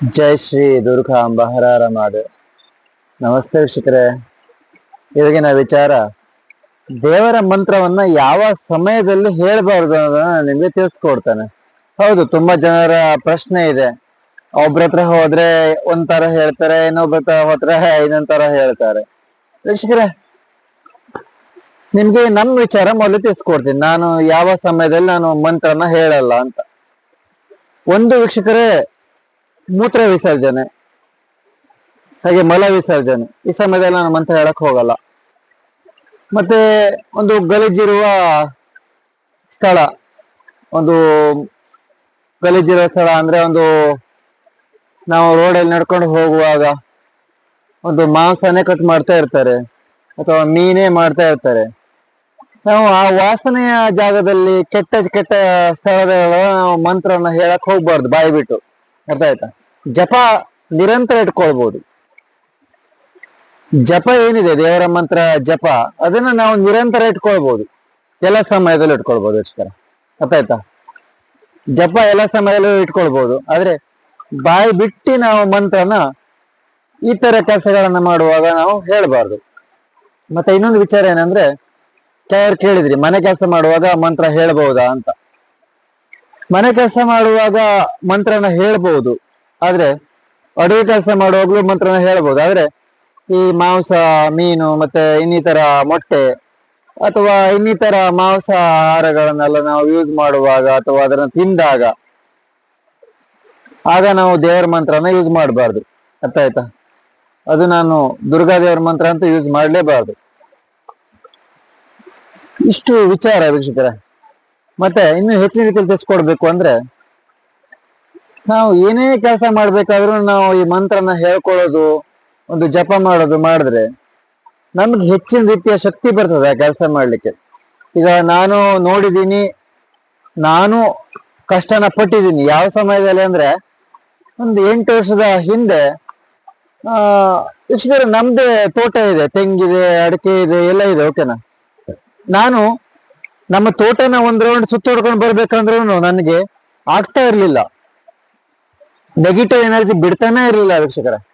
ಜೈ ಶ್ರೀ ದುರ್ಗಾಂಬ ಹರಾರ ಮಾಡು. ನಮಸ್ತೆ ವೀಕ್ಷಕರೇ. ಇವಾಗಿನ ವಿಚಾರ, ದೇವರ ಮಂತ್ರವನ್ನ ಯಾವ ಸಮಯದಲ್ಲಿ ಹೇಳಬಾರ್ದು ಅನ್ನೋದನ್ನ ನಾನು ನಿಮ್ಗೆ ತಿಳಿಸ್ಕೊಡ್ತಾನೆ. ಹೌದು, ತುಂಬಾ ಜನರ ಪ್ರಶ್ನೆ ಇದೆ. ಒಬ್ರ ಹತ್ರ ಹೋದ್ರೆ ಒಂಥರ ಹೇಳ್ತಾರೆ, ಇನ್ನೊಬ್ರ ಹತ್ರ ತರ ಹೇಳ್ತಾರೆ. ವೀಕ್ಷಕರೇ, ನಿಮ್ಗೆ ನಮ್ ವಿಚಾರ ಮೊದಲು ತಿಳಿಸ್ಕೊಡ್ತೀನಿ. ನಾನು ಯಾವ ಸಮಯದಲ್ಲಿ ನಾನು ಮಂತ್ರನ ಹೇಳಲ್ಲ ಅಂತ. ಒಂದು ವೀಕ್ಷಕರೇ ಮೂತ್ರ ವಿಸರ್ಜನೆ, ಹಾಗೆ ಮಲ ವಿಸರ್ಜನೆ, ಈ ಸಮಯದಲ್ಲಿ ನಾನು ಮಂತ್ರ ಹೇಳಕ್ ಹೋಗಲ್ಲ. ಮತ್ತೆ ಒಂದು ಗಲೀಜಿರುವ ಸ್ಥಳ, ಒಂದು ಗಲೀಜಿರುವ ಸ್ಥಳ ಅಂದ್ರೆ ಒಂದು ನಾವು ರೋಡಲ್ಲಿ ನಡ್ಕೊಂಡು ಹೋಗುವಾಗ ಒಂದು ಮಾಂಸನೇ ಕಟ್ ಮಾಡ್ತಾ ಇರ್ತಾರೆ, ಅಥವಾ ಮೀನೇ ಮಾಡ್ತಾ ಇರ್ತಾರೆ. ನಾವು ಆ ವಾಸನೆಯ ಜಾಗದಲ್ಲಿ ಕೆಟ್ಟ ಕೆಟ್ಟ ಸ್ಥಳದ ನಾವು ಮಂತ್ರನ ಹೇಳಕ್ ಹೋಗ್ಬಾರ್ದು, ಬಾಯಿ ಬಿಟ್ಟು. ಅರ್ಥ ಆಯ್ತಾ? ಜಪ ನಿರಂತರ ಇಟ್ಕೊಳ್ಬಹುದು ಜಪ ಏನಿದೆ? ದೇವರ ಮಂತ್ರ, ಜಪ, ಅದನ್ನ ನಾವು ನಿರಂತರ ಇಟ್ಕೊಳ್ಬಹುದು ಎಲ್ಲ ಸಮಯದಲ್ಲೂ ಇಟ್ಕೊಳ್ಬಹುದು ಅಷ್ಟರ ಆಯ್ತಾ ಜಪ ಎಲ್ಲ ಸಮಯದಲ್ಲೂ ಇಟ್ಕೊಳ್ಬಹುದು ಆದ್ರೆ ಬಾಯಿ ಬಿಟ್ಟು ನಾವು ಮಂತ್ರನ ಈ ತರ ಕೆಲಸಗಳನ್ನ ಮಾಡುವಾಗ ನಾವು ಹೇಳ್ಬಾರ್ದು. ಮತ್ತೆ ಇನ್ನೊಂದು ವಿಚಾರ ಏನಂದ್ರೆ ಕೆಲವರು ಕೇಳಿದ್ರಿ, ಮನೆ ಕೆಲಸ ಮಾಡುವಾಗ ಮಂತ್ರ ಹೇಳ್ಬಹುದಾ ಅಂತ. ಮನೆ ಕೆಲಸ ಮಾಡುವಾಗ ಮಂತ್ರನ ಹೇಳ್ಬಹುದು ಆದ್ರೆ ಅಡುಗೆ ಕೆಲಸ ಮಾಡುವಾಗ್ಲೂ ಮಾತ್ರ ಹೇಳ್ಬೋದು. ಆದ್ರೆ ಈ ಮಾಂಸ, ಮೀನು ಮತ್ತೆ ಇನ್ನಿತರ ಮೊಟ್ಟೆ ಅಥವಾ ಇನ್ನಿತರ ಮಾಂಸಾಹಾರಗಳನ್ನೆಲ್ಲ ನಾವು ಯೂಸ್ ಮಾಡುವಾಗ ಅಥವಾ ಅದನ್ನ ತಿಂದಾಗ ಆಗ ನಾವು ದೇವರ ಮಂತ್ರನ ಯೂಸ್ ಮಾಡಬಾರ್ದು. ಅರ್ಥ ಆಯ್ತಾ? ಅದು ನಾನು ದುರ್ಗಾ ದೇವರ ಮಂತ್ರ ಅಂತೂ ಯೂಸ್ ಮಾಡಲೇಬಾರ್ದು. ಇಷ್ಟು ವಿಚಾರ ವೀಕ್ಷಕರೇ. ಮತ್ತೆ ಇನ್ನು ಹೆಚ್ಚಿನ ರೀತಿಯಲ್ಲಿ ತಿಳಿಸ್ಕೊಡ್ಬೇಕು ಅಂದ್ರೆ ನಾವು ಏನೇ ಕೆಲಸ ಮಾಡ್ಬೇಕಾದ್ರೂ ನಾವು ಈ ಮಂತ್ರನ ಹೇಳ್ಕೊಳ್ಳೋದು, ಒಂದು ಜಪ ಮಾಡೋದು ಮಾಡಿದ್ರೆ ನಮ್ಗೆ ಹೆಚ್ಚಿನ ರೀತಿಯ ಶಕ್ತಿ ಬರ್ತದೆ ಆ ಕೆಲಸ ಮಾಡ್ಲಿಕ್ಕೆ. ಈಗ ನಾನು ನೋಡಿದ್ದೀನಿ, ನಾನು ಕಷ್ಟನ ಪಟ್ಟಿದ್ದೀನಿ. ಯಾವ ಸಮಯದಲ್ಲಿ ಅಂದ್ರೆ ಒಂದು ಎಂಟು ವರ್ಷದ ಹಿಂದೆ, ಆ ಯಕ್ಷಗಾರ ನಮ್ದೇ ತೋಟ ಇದೆ, ತೆಂಗಿದೆ, ಅಡಿಕೆ ಇದೆ, ಎಲ್ಲ ಇದೆ ಓಕೆನಾ ನಾನು ನಮ್ಮ ತೋಟನ ಒಂದ್ ರೌಂಡ್ ಸುತ್ತೋಡ್ಕೊಂಡು ಬರ್ಬೇಕಂದ್ರೂ ನನಗೆ ಆಗ್ತಾ ಇರ್ಲಿಲ್ಲ. ನೆಗೆಟಿವ್ ಎನರ್ಜಿ ಬಿಡ್ತಾನೆ ಇರಲಿಲ್ಲ ವೀಕ್ಷಕರ.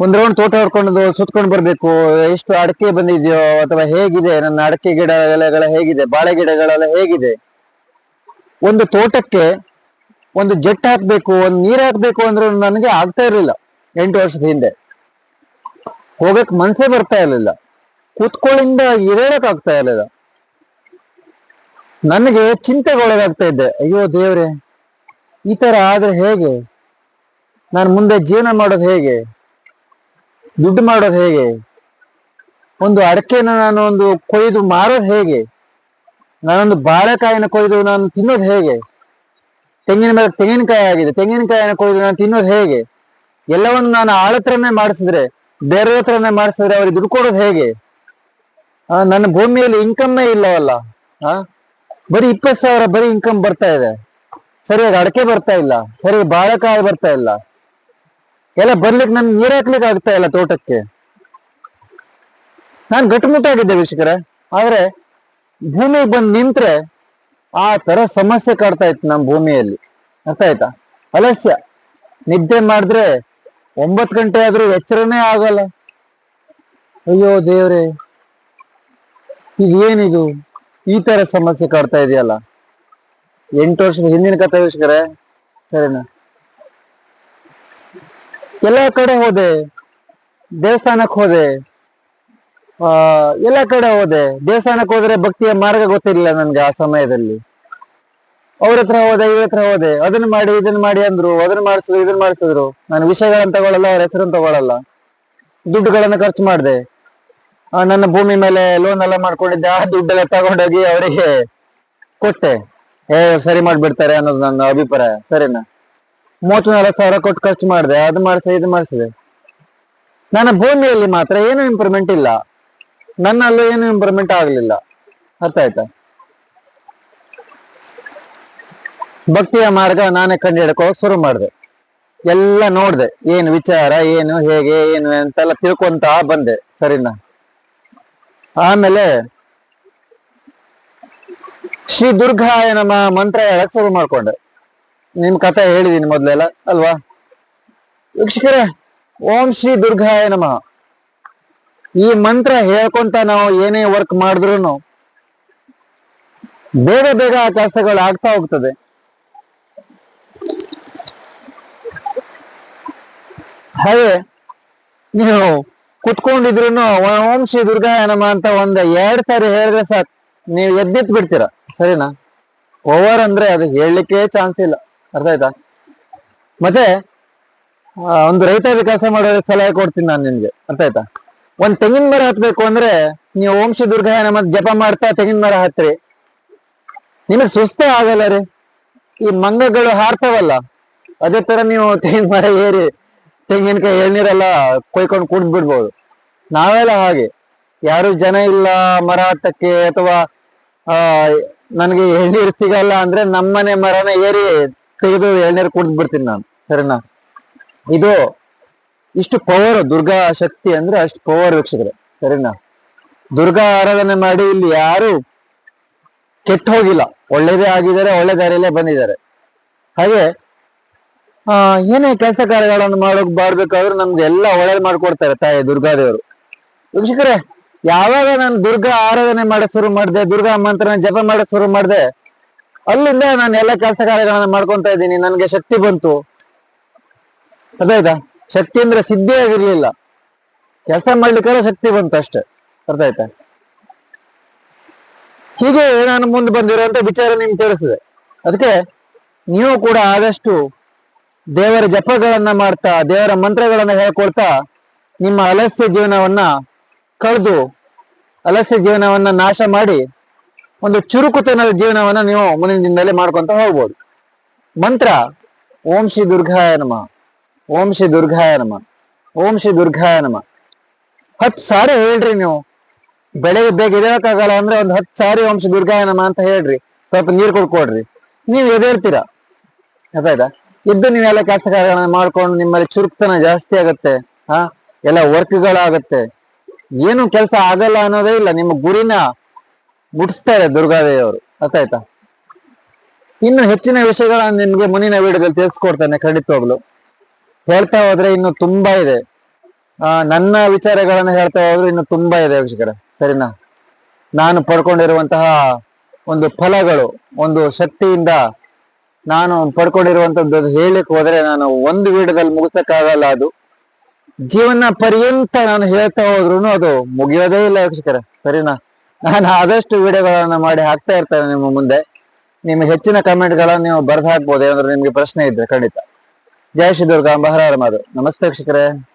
ಒಂದ್ ರೌಂಡ್ ತೋಟ ಹೊಡ್ಕೊಂಡು ಸುತ್ಕೊಂಡು ಬರ್ಬೇಕು. ಎಷ್ಟು ಅಡಕೆ ಬಂದಿದೆಯೋ ಅಥವಾ ಹೇಗಿದೆ? ನನ್ನ ಅಡಕೆ ಗಿಡ ಹೇಗಿದೆ? ಬಾಳೆ ಗಿಡಗಳೆಲ್ಲ ಹೇಗಿದೆ? ಒಂದು ತೋಟಕ್ಕೆ ಒಂದು ಜೆಟ್ ಹಾಕ್ಬೇಕು, ಒಂದು ನೀರ್ ಹಾಕ್ಬೇಕು ಅಂದ್ರೆ ನನಗೆ ಆಗ್ತಾ ಇರಲಿಲ್ಲ. ಎಂಟು ವರ್ಷದ ಹಿಂದೆ. ಹೋಗಕ್ ಮನ್ಸೇ ಬರ್ತಾ ಇರಲಿಲ್ಲ. ಕೂತ್ಕೊಳ್ಳಿಂದ ಇರೋಕ್ ಆಗ್ತಾ ಇರಲಿಲ್ಲ. ನನಗೆ ಚಿಂತೆಗೊಳಗಾಗ್ತಾ ಇದ್ದೆ. ಅಯ್ಯೋ ದೇವ್ರೆ. ಈ ತರ ಆದ್ರೆ ಹೇಗೆ? ನಾನು ಮುಂದೆ ಜೀವನ ಮಾಡೋದು ಹೇಗೆ? ದುಡ್ಡು ಮಾಡೋದು ಹೇಗೆ? ಒಂದು ಅಡಕೆನ ನಾನು ಒಂದು ಕೊಯ್ದು ಮಾರೋದು ಹೇಗೆ? ನಾನೊಂದು ಬಾಳೆಕಾಯಿನ ಕೊಯ್ದು ನಾನು ತಿನ್ನೋದು ಹೇಗೆ? ತೆಂಗಿನ ಮೇಲೆ ತೆಂಗಿನಕಾಯಿ ಆಗಿದೆ. ತೆಂಗಿನಕಾಯಿನ ಕೊಯ್ದು ನಾನು ತಿನ್ನೋದು ಹೇಗೆ? ಎಲ್ಲವನ್ನು ನಾನು ಆಳತ್ರನೇ ಮಾಡಿಸಿದ್ರೆ ಬೇರೆ ಹತ್ರನೇ ಮಾಡಿಸಿದ್ರೆ ಅವ್ರಿಗೆ ದುಡ್ಡು ಕೊಡೋದು ಹೇಗೆ? ನನ್ನ ಭೂಮಿಯಲ್ಲಿ ಇನ್ಕಮ್ಮೇ ಇಲ್ಲವಲ್ಲ? ಆ, ಬರೀ ಇಪ್ಪತ್ತು ಸಾವಿರ ಬರೀ ಇನ್ಕಮ್ ಬರ್ತಾ ಇದೆ. ಸರಿಯಾಗಿ ಅಡಕೆ ಬರ್ತಾ ಇಲ್ಲ. ಸರಿಯಾಗಿ ಬಾಳೆಕಾಯಿ ಬರ್ತಾ ಇಲ್ಲ. ಎಲ್ಲ ಬರ್ಲಿಕ್ಕೆ ನನ್ ನೀರ್ ಹಾಕ್ಲಿಕ್ಕೆ ಆಗ್ತಾ ಇಲ್ಲ ತೋಟಕ್ಕೆ. ನಾನ್ ಗಟ್ಟುಮುಟ್ಟಾಗಿದ್ದೆ ವೀಕ್ಷಕರೇ. ಆದ್ರೆ ಭೂಮಿಗೆ ಬಂದ್ ನಿಂತ್ರೆ ಆ ತರ ಸಮಸ್ಯೆ ಕಾಡ್ತಾ ಇತ್ತು ನಮ್ಮ ಭೂಮಿಯಲ್ಲಿ. ಅರ್ಥ ಆಯ್ತಾ? ಅಲಸ್ಯ. ನಿದ್ದೆ ಮಾಡಿದ್ರೆ ಒಂಬತ್ ಗಂಟೆ ಆದ್ರೂ ಎಚ್ಚರನೇ ಆಗಲ್ಲ. ಅಯ್ಯೋ ದೇವ್ರೆ, ಇದೇನಿದು? ಈ ತರ ಸಮಸ್ಯೆ ಕಾಡ್ತಾ ಇದೆಯಲ್ಲ? ಎಂಟು ವರ್ಷದ ಹಿಂದಿನ ಕಥೆ ವೀಕ್ಷಕರೇ, ಸರಿನಾ? ಎಲ್ಲ ಕಡೆ ಹೋದೆ, ದೇವಸ್ಥಾನಕ್ಕೆ ಹೋದೆ, ಆ, ಎಲ್ಲ ಕಡೆ ಹೋದೆ. ದೇವಸ್ಥಾನಕ್ಕೆ ಹೋದ್ರೆ ಭಕ್ತಿಯ ಮಾರ್ಗ ಗೊತ್ತಿರಲಿಲ್ಲ ನನ್ಗೆ ಆ ಸಮಯದಲ್ಲಿ. ಅವ್ರ ಹತ್ರ ಹೋದೆ, ಇವ್ರ ಹತ್ರ ಹೋದೆ. ಅದನ್ನ ಮಾಡಿ, ಇದನ್ನ ಮಾಡಿ ಅಂದ್ರು, ಅದನ್ನ ಮಾಡಿಸಿದ್ರು, ಇದನ್ನ ಮಾಡಿಸಿದ್ರು. ನಾನು ವಿಷಯಗಳನ್ನ ತಗೊಳಲ್ಲ, ಅವ್ರ ಹೆಸರನ್ನು ತಗೊಳಲ್ಲ. ದುಡ್ಡುಗಳನ್ನ ಖರ್ಚು ಮಾಡಿದೆ. ನನ್ನ ಭೂಮಿ ಮೇಲೆ ಲೋನ್ ಎಲ್ಲ ಮಾಡ್ಕೊಂಡಿದ್ದೆ. ಆ ದುಡ್ಡೆಲ್ಲ ತಗೊಂಡೋಗಿ ಅವರಿಗೆ ಕೊಟ್ಟೆ. ಏ, ಸರಿ ಮಾಡ್ಬಿಡ್ತಾರೆ ಅನ್ನೋದು ನನ್ನ ಅಭಿಪ್ರಾಯ. ಸರಿನಾ? ಮೂವತ್ತು ನಾಲ್ಕು ಸಾವಿರ ಕೊಟ್ಟು ಖರ್ಚು ಮಾಡಿದೆ, ಅದು ಮಾಡಿಸಿದೆ ಇದು ಮಾಡಿಸಿದೆ. ನನ್ನ ಭೂಮಿಯಲ್ಲಿ ಮಾತ್ರ ಏನು ಇಂಪ್ರೂವ್ಮೆಂಟ್ ಇಲ್ಲ. ನನ್ನಲ್ಲೂ ಏನು ಇಂಪ್ರೂವ್ಮೆಂಟ್ ಆಗಲಿಲ್ಲ. ಅರ್ಥ ಆಯ್ತಾ? ಭಕ್ತಿಯ ಮಾರ್ಗ ನಾನೇ ಕಂಡು ಶುರು ಮಾಡಿದೆ. ಎಲ್ಲ ನೋಡ್ದೆ, ಏನು ವಿಚಾರ, ಏನು ಹೇಗೆ, ಏನು ಅಂತೆಲ್ಲ ತಿಳ್ಕೊಂತ ಬಂದೆ. ಸರಿನಾ? ಆಮೇಲೆ ಶ್ರೀ ದುರ್ಗಾಯ ನಮ್ಮ ಮಂತ್ರ ಹೇಳಕ್ ಶುರು ಮಾಡ್ಕೊಂಡೆ. ನಿಮ್ ಕಥೆ ಹೇಳಿದೀನಿ ಮೊದ್ಲೆಲ್ಲ, ಅಲ್ವಾ? ವೀಕ್ಷಕರೇ, ಓಂ ಶ್ರೀ ದುರ್ಗಾಯ ನಮ. ಈ ಮಂತ್ರ ಹೇಳ್ಕೊಂತ ನಾವು ಏನೇ ವರ್ಕ್ ಮಾಡಿದ್ರು ಬೇಗ ಬೇಗ ಆ ಕೆಲಸಗಳು ಆಗ್ತಾ ಹೋಗ್ತದೆ. ಹಾಗೆ ನೀವು ಕುತ್ಕೊಂಡಿದ್ರು ಓಂ ಶ್ರೀ ದುರ್ಗಾಯ ನಮ ಅಂತ ಒಂದ್ ಎರಡ್ ಸಾರಿ ಹೇಳಿದ್ರೆ ಸಾಕು. ನೀವು ಎದ್ದಿತ್ ಬಿಡ್ತೀರಾ? ಸರಿನಾ? ಓವರ್ ಅಂದ್ರೆ ಅದು ಹೇಳಲಿಕ್ಕೆ ಚಾನ್ಸ್ ಇಲ್ಲ. ಅರ್ಥ ಆಯ್ತಾ? ಮತ್ತೆ ಒಂದು ರೈತ ವಿಕಾಸ ಮಾಡೋ ಸಲಹೆ ಕೊಡ್ತೀನಿ ನಾನು ನಿಮ್ಗೆ ಅರ್ಥ ಆಯ್ತಾ? ಒಂದ್ ತೆಂಗಿನ ಮರ ಹತ್ಬೇಕು ಅಂದ್ರೆ ನೀವು ಓಂ ದುರ್ಗಾಯನ ಮತ್ತೆ ಜಪ ಮಾಡ್ತಾ ತೆಂಗಿನ ಮರ ಹತ್ರಿ ನಿಮಗೆ ಸುಸ್ತೇ ಆಗಲ್ಲ ರೀ. ಈ ಮಂಗಗಳು ಹಾರ್ತಾವಲ್ಲ, ಅದೇ ತರ ನೀವು ತೆಂಗಿನ ಮರ ಏರಿ ತೆಂಗಿನಕಾಯಿ ಎಳ್ನೀರೆಲ್ಲ ಕೊಯ್ಕೊಂಡು ಕುಡ್ದ್ ಬಿಡ್ಬೋದು ನಾವೆಲ್ಲ ಹಾಗೆ. ಯಾರು ಜನ ಇಲ್ಲ ಮರ ಅಥವಾ, ಆ, ನನಗೆ ಎಳ್ನೀರು ಸಿಗಲ್ಲ ಅಂದ್ರೆ ನಮ್ಮನೆ ಮರನ ಏರಿ ತೆಗೆದು ಎಳ್ನೀರು ಕುಡಿದ್ ಬಿಡ್ತೀನಿ ನಾನು, ಸರಿನಾ? ಇದು ಇಷ್ಟು ಪವರ್ ದುರ್ಗಾ ಶಕ್ತಿ ಅಂದ್ರೆ ಅಷ್ಟು ಪವರ್ ವೀಕ್ಷಕರೇ, ಸರಿನಾ? ದುರ್ಗಾ ಆರಾಧನೆ ಮಾಡಿ ಇಲ್ಲಿ ಯಾರು ಕೆಟ್ಟ ಹೋಗಿಲ್ಲ, ಒಳ್ಳೇದೇ ಆಗಿದ್ದಾರೆ, ಒಳ್ಳೆ ದಾರಿಯಲ್ಲೇ ಬಂದಿದ್ದಾರೆ. ಹಾಗೆ, ಆ, ಏನೇ ಕೆಲಸ ಕಾರ್ಯಗಳನ್ನು ಮಾಡೋಕ್ ಮಾಡ್ಬೇಕಾದ್ರೂ ನಮ್ಗೆ ಎಲ್ಲ ಒಳ್ಳೇದ್ ಮಾಡ್ಕೊಡ್ತಾರೆ ತಾಯಿ ದುರ್ಗಾದೇವರು. ವೀಕ್ಷಕರೇ ಯಾವಾಗ ನಾನು ದುರ್ಗಾ ಆರಾಧನೆ ಮಾಡ ಶುರು ಮಾಡಿದೆ, ದುರ್ಗಾ ಮಂತ್ರನ ಜಪ ಮಾಡ ಶುರು ಮಾಡಿದೆ, ಅಲ್ಲಿಂದ ನಾನು ಎಲ್ಲ ಕೆಲಸ ಕಾರ್ಯಗಳನ್ನ ಮಾಡ್ಕೊಂತ ಇದ್ದೀನಿ. ನನಗೆ ಶಕ್ತಿ ಬಂತು. ಅದಾಯ್ತಾ ಶಕ್ತಿ ಅಂದ್ರೆ ಸಿದ್ಧಿ ಆಗಿರ್ಲಿಲ್ಲ. ಕೆಲಸ ಮಾಡ್ಲಿಕ್ಕೆ ಶಕ್ತಿ ಬಂತು ಅಷ್ಟೇ. ಅರ್ಥ ಆಯ್ತಾ? ಹೀಗೆ ನಾನು ಮುಂದೆ ಬಂದಿರುವಂತ ವಿಚಾರ ನಿಮ್ಗೆ ತಿಳಿಸಿದೆ ಅದಕ್ಕೆ ನೀವು ಕೂಡ ಆದಷ್ಟು ದೇವರ ಜಪಗಳನ್ನ ಮಾಡ್ತಾ, ದೇವರ ಮಂತ್ರಗಳನ್ನ ಹೇಳ್ಕೊಳ್ತಾ ನಿಮ್ಮ ಅಲಸ್ಯ ಜೀವನವನ್ನ ಕಳೆದು ಅಲಸ್ಯ ಜೀವನವನ್ನ ನಾಶ ಮಾಡಿ ಒಂದು ಚುರುಕುತನದ ಜೀವನವನ್ನ ನೀವು ಮುಂದಿನ ದಿನದಲ್ಲಿ ಮಾಡ್ಕೊಂತ ಹೋಗ್ಬೋದು. ಮಂತ್ರ, ಓಂ ಶ್ರೀ ದುರ್ಗಾಯ ನಮ. ಓಂ ಶ್ರೀ ದುರ್ಗಾಯ ನಮ. ಓಂ ಶ್ರೀ ದುರ್ಗಾಯ ನಮ. ಹತ್ತು ಸಾರಿ ಹೇಳ್ರಿ ನೀವು. ಬೆಳಗ್ಗೆ ಬೇಗ ಎದ್ದೇಳಕ್ಕಾಗಲ್ಲ ಅಂದ್ರೆ ಒಂದ್ ಹತ್ತು ಸಾರಿ ಓಂ ಶ್ರೀ ದುರ್ಗಾಯ ನಮ ಅಂತ ಹೇಳ್ರಿ. ಸ್ವಲ್ಪ ನೀರು ಕೊಡ್ಕೊಡ್ರಿ ನೀವು ಎದೇಳ್ತೀರಾ ಗೊತ್ತಾಯ್ತಾ? ಇದ್ದು ನೀವೆಲ್ಲ ಕೆಲಸ ಕಾರ್ಯಗಳನ್ನ ಮಾಡ್ಕೊಂಡು ನಿಮ್ಮಲ್ಲಿ ಚುರುಕ್ತನ ಜಾಸ್ತಿ ಆಗತ್ತೆ. ಹಾ? ಎಲ್ಲ ವರ್ಕ್ಗಳಾಗತ್ತೆ. ಏನು ಕೆಲಸ ಆಗಲ್ಲ ಅನ್ನೋದೇ ಇಲ್ಲ. ನಿಮ್ಮ ಗುರಿನ ಮುಟ್ಟಿಸ್ತಾರೆ ದುರ್ಗಾದೇವಿಯವರು ಆಯ್ತಾ ಇನ್ನು ಹೆಚ್ಚಿನ ವಿಷಯಗಳನ್ನ ನಿಮ್ಗೆ ಮುಂದಿನ ವಿಡಿಯೋದಲ್ಲಿ ತಿಳಿಸ್ಕೊಡ್ತಾನೆ ಖಂಡಿತವಾಗ್ಲು. ಹೇಳ್ತಾ ಹೋದ್ರೆ ಇನ್ನು ತುಂಬಾ ಇದೆ. ಆ, ನನ್ನ ವಿಚಾರಗಳನ್ನ ಹೇಳ್ತಾ ಹೋದ್ರೆ ಇನ್ನು ತುಂಬಾ ಇದೆ ವೀಕ್ಷಕರೇ. ಸರಿನಾ? ನಾನು ಪಡ್ಕೊಂಡಿರುವಂತಹ ಒಂದು ಫಲಗಳು, ಒಂದು ಶಕ್ತಿಯಿಂದ ನಾನು ಪಡ್ಕೊಂಡಿರುವಂತದ್ದು ಹೇಳಲಿಕ್ಕೆ ಹೋದ್ರೆ ನಾನು ಒಂದು ವಿಡಿಯೋದಲ್ಲಿ ಮುಗಿಸಕ್ಕಾಗಲ್ಲ ಅದು. ಜೀವನ ಪರ್ಯಂತ ನಾನು ಹೇಳ್ತಾ ಹೋದ್ರು ಅದು ಮುಗಿಯೋದೇ ಇಲ್ಲ ವೀಕ್ಷಕರ. ಸರಿನಾ? ನಾನು ಆದಷ್ಟು ವಿಡಿಯೋಗಳನ್ನ ಮಾಡಿ ಹಾಕ್ತಾ ಇರ್ತೇನೆ ನಿಮ್ಮ ಮುಂದೆ. ನಿಮ್ಮ ಹೆಚ್ಚಿನ ಕಮೆಂಟ್ ಗಳನ್ನ ನೀವು ಬರೆದು ಹಾಕ್ಬೋದು ಏನಾದ್ರು ನಿಮ್ಗೆ ಪ್ರಶ್ನೆ ಇದ್ರೆ ಖಂಡಿತ. ಜಯ ಶ್ರೀ ದುರ್ಗಾ ಹರ ಹರ ಮಾಧವ್ ನಮಸ್ತೆ ವೀಕ್ಷಕರೇ.